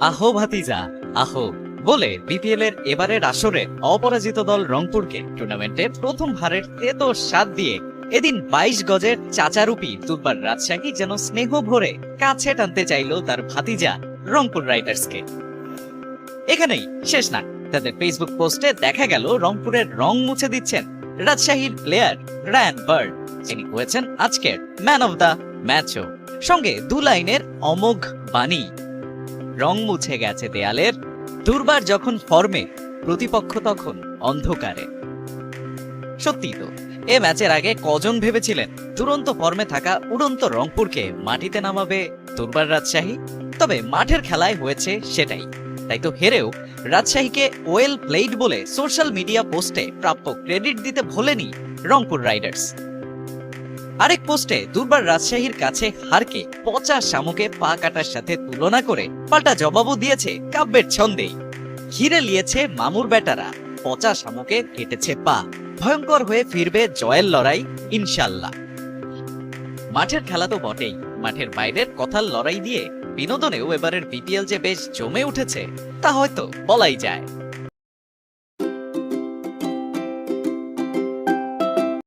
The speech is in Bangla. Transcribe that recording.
আহো ভাতিজা, আহো। বলে বিপিএল এর এবারের আসরে অপরাজিত দল রংপুরকে টুর্নামেন্টে প্রথম হারের তেতো স্বাদ দিয়ে এদিন বাইশ গজের চাচারুপি দুর্বার রাজশাহী যেন স্নেহ ভরে কাছে টানতে চাইল তার ভাতিজা রংপুর রাইডার্সকে। এখানেই শেষ না তাদের ফেসবুক পোস্টে দেখা গেল রংপুরের রং মুছে দিচ্ছেন রাজশাহীর প্লেয়ার রায়ান বার্ড। যিনি হয়েছেন আজকের ম্যান অফ দ্য ম্যাচও। সঙ্গে দু লাইনের অমোঘ বাণী। রং মুছে গেছে দেয়ালের। দুর্বার যখন ফর্মে, প্রতিপক্ষ তখন অন্ধকারে। সত্যি তো, এ ম্যাচের আগে কজন ভেবেছিলেন দুরন্ত ফর্মে থাকা উড়ন্ত রংপুরকে মাটিতে নামাবে দুর্বার রাজশাহী? তবে মাঠের খেলায় হয়েছে সেটাই। তাই তো হেরেও রাজশাহীকে ওয়েল প্লেইড বলে সোশ্যাল মিডিয়া পোস্টে প্রাপ্য ক্রেডিট দিতে ভোলেনি রংপুর রাইডার্স। আরেক পোস্টে দুর্বার রাজশাহীর কাছে হারকে পচা শামুকে পা কাটার সাথে তুলনা করে পাল্টা জবাবও দিয়েছে কাব্যের ছন্দেই ঘিরে লিয়েছে মামুর বেটারা, পচা শামুকে কেটেছে পা। ভয়ঙ্কর হয়ে ফিরবে জয়ের লড়াই, ইনশাল্লাহ। মাঠের খেলা তো বটেই, মাঠের বাইরের কথার লড়াই দিয়ে বিনোদনেও এবারের বিপিএল যে বেশ জমে উঠেছে, তা হয়তো বলাই যায়।